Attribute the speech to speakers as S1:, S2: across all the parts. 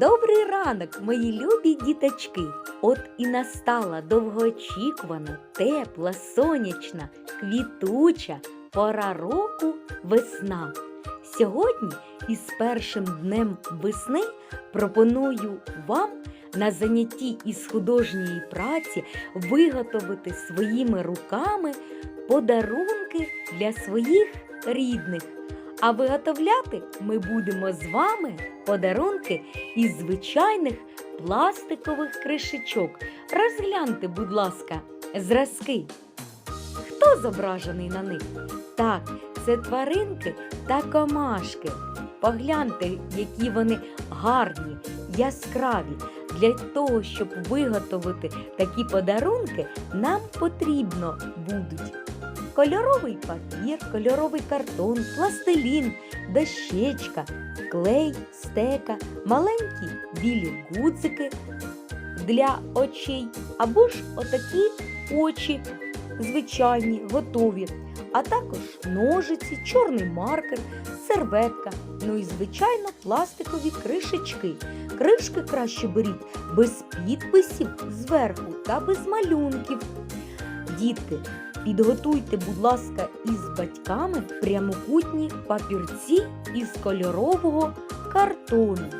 S1: Добрий ранок, мої любі діточки! От і настала довгоочікувана, тепла, сонячна, квітуча пора року весна. Сьогодні із першим днем весни пропоную вам на занятті із художньої праці виготовити своїми руками подарунки для своїх рідних. А виготовляти ми будемо з вами подарунки із звичайних пластикових кришечок. Розгляньте, будь ласка, зразки. Хто зображений на них? Так, це тваринки та комашки. Погляньте, які вони гарні, яскраві. Для того, щоб виготовити такі подарунки, нам потрібно будуть кольоровий папір, кольоровий картон, пластилін, дощечка, клей, стека, маленькі білі гудзики для очей, або ж отакі очі звичайні, готові, а також ножиці, чорний маркер, серветка, ну і звичайно пластикові кришечки. Кришки краще беріть без підписів зверху та без малюнків. Дітки, Підготуйте, будь ласка, із батьками прямокутні папірці із кольорового картону.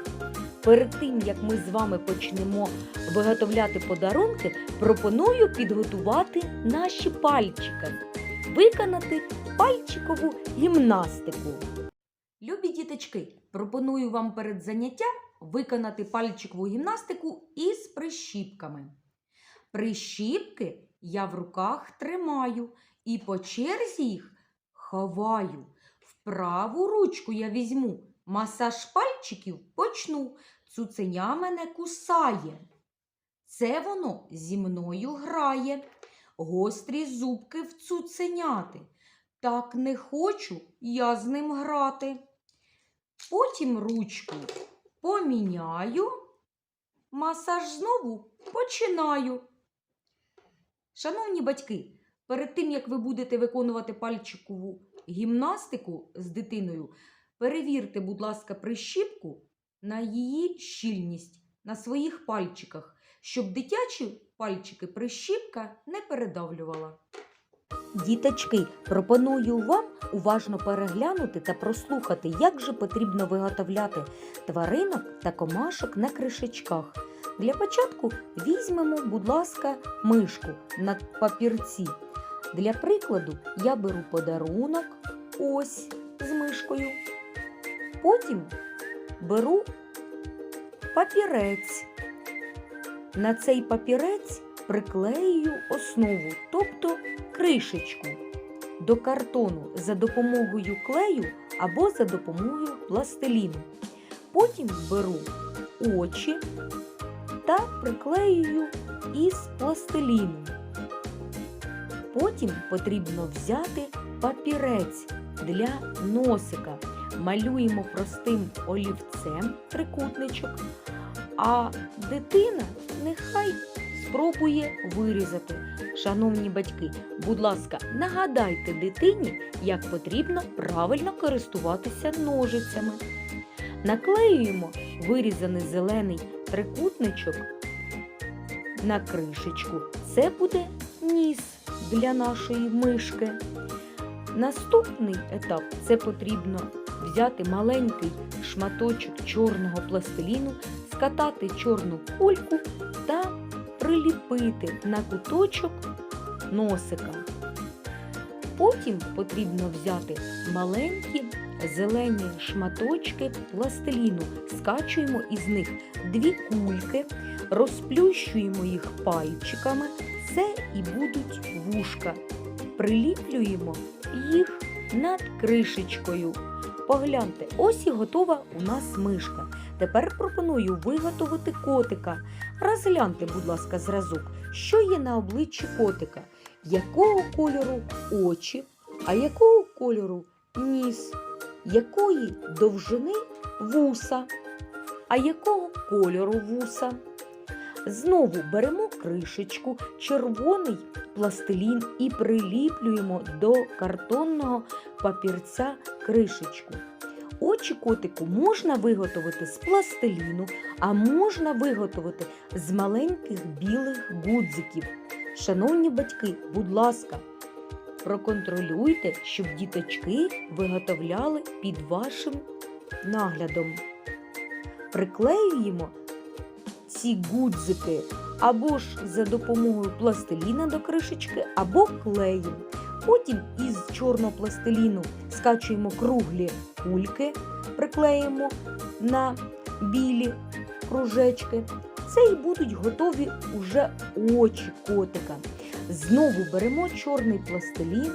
S1: Перед тим, як ми з вами почнемо виготовляти подарунки, пропоную підготувати наші пальчики, виконати пальчикову гімнастику. Любі діточки, пропоную вам перед заняттям виконати пальчикову гімнастику із прищіпками. Прищіпки я в руках тримаю і по черзі їх ховаю. В праву ручку я візьму, масаж пальчиків почну. Цуценя мене кусає. Це воно зі мною грає. Гострі зубки в цуценяти. Так не хочу я з ним грати. Потім ручку поміняю, масаж знову починаю. Шановні батьки, перед тим як ви будете виконувати пальчикову гімнастику з дитиною, перевірте, будь ласка, прищіпку на її щільність на своїх пальчиках, щоб дитячі пальчики прищіпка не передавлювала. Діточки, пропоную вам уважно переглянути та прослухати, як же потрібно виготовляти тваринок та комашок на кришечках. Для початку візьмемо, будь ласка, мишку на папірці. Для прикладу я беру подарунок ось з мишкою. Потім беру папірець. На цей папірець приклеюю основу, тобто кришечку до картону за допомогою клею або за допомогою пластиліну. Потім беру очі та приклеюю із пластиліну. Потім потрібно взяти папірець для носика. Малюємо простим олівцем трикутничок, а дитина нехай спробує вирізати. Шановні батьки, будь ласка, нагадайте дитині, як потрібно правильно користуватися ножицями. Наклеюємо вирізаний зелений трикутничок на кришечку. Це буде ніс для нашої мишки. Наступний етап це потрібно взяти маленький шматочок чорного пластиліну, скатати чорну кульку та приліпити на куточок носика. Потім потрібно взяти маленькі зелені шматочки пластиліну, скачуємо із них дві кульки, розплющуємо їх пальчиками, це і будуть вушка. Приліплюємо їх над кришечкою. Погляньте, ось і готова у нас мишка. Тепер пропоную виготовити котика. Розгляньте, будь ласка, зразок, що є на обличчі котика, якого кольору очі, а якого кольору ніс, якої довжини вуса, а якого кольору вуса. Знову беремо кришечку, червоний пластилін і приліплюємо до картонного папірця кришечку. Очі котику можна виготовити з пластиліну, а можна виготовити з маленьких білих гудзиків. Шановні батьки, будь ласка, проконтролюйте, щоб діточки виготовляли під вашим наглядом. Приклеюємо ці гудзики або ж за допомогою пластиліна до кришечки, або клеєм. Потім із чорного пластиліну скачуємо круглі кульки, приклеїмо на білі кружечки. Це і будуть готові уже очі котика. Знову беремо чорний пластилін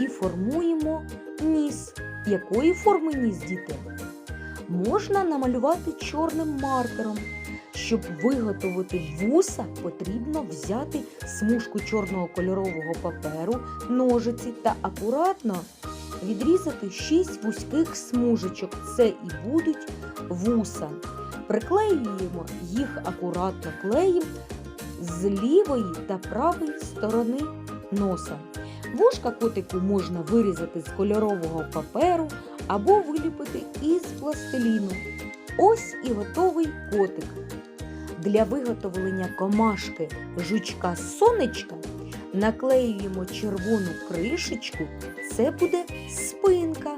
S1: і формуємо ніс. Якої форми ніс, діти? Можна намалювати чорним маркером. Щоб виготовити вуса, потрібно взяти смужку чорного кольорового паперу, ножиці та акуратно відрізати 6 вузьких смужечок. Це і будуть вуса. Приклеюємо їх акуратно клеєм з лівої та правої сторони носа. Вушка котику можна вирізати з кольорового паперу або виліпити із пластиліну. Ось і готовий котик. Для виготовлення комашки жучка сонечка наклеюємо червону кришечку, це буде спинка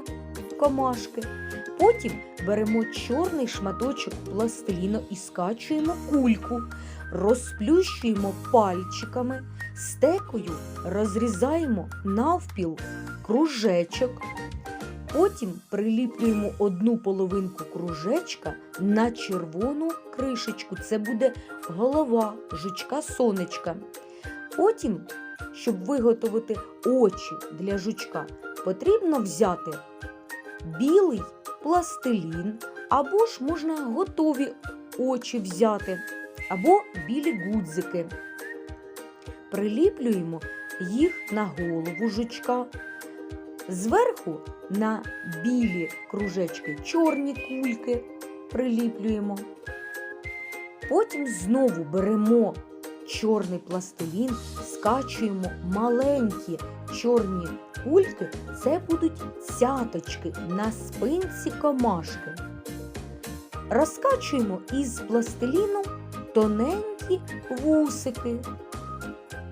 S1: комашки. Потім беремо чорний шматочок пластиліну і скачуємо кульку, розплющуємо пальчиками, стекою розрізаємо навпіл кружечок. Потім приліплюємо одну половинку кружечка на червону кришечку. Це буде голова жучка сонечка. Потім, щоб виготовити очі для жучка, потрібно взяти білий пластилін, або ж можна готові очі взяти, або білі гудзики. Приліплюємо їх на голову жучка. Зверху на білі кружечки чорні кульки приліплюємо. Потім знову беремо чорний пластилін, скачуємо маленькі чорні кульки, це будуть цяточки на спинці комашки. Розкачуємо із пластиліну тоненькі вусики,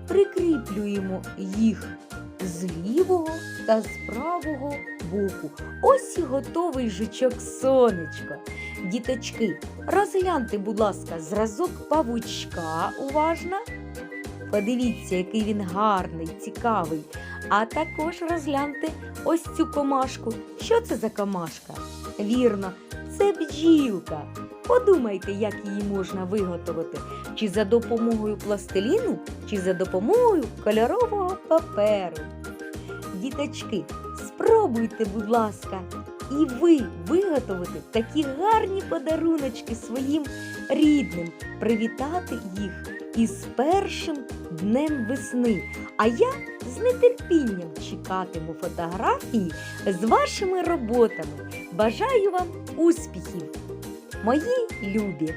S1: прикріплюємо їх з лівого та з правого боку. Ось і готовий жучок сонечко. Діточки, розгляньте, будь ласка, зразок павучка уважно. Подивіться, який він гарний, цікавий. А також розгляньте ось цю комашку. Що це за комашка? Вірно, це бджілка. Подумайте, як її можна виготовити, чи за допомогою пластиліну, чи за допомогою кольорового паперу. Діточки, спробуйте, будь ласка, і ви виготовите такі гарні подаруночки своїм рідним, привітати їх із першим днем весни. А я з нетерпінням чекатиму фотографії з вашими роботами. Бажаю вам успіхів, мої любі!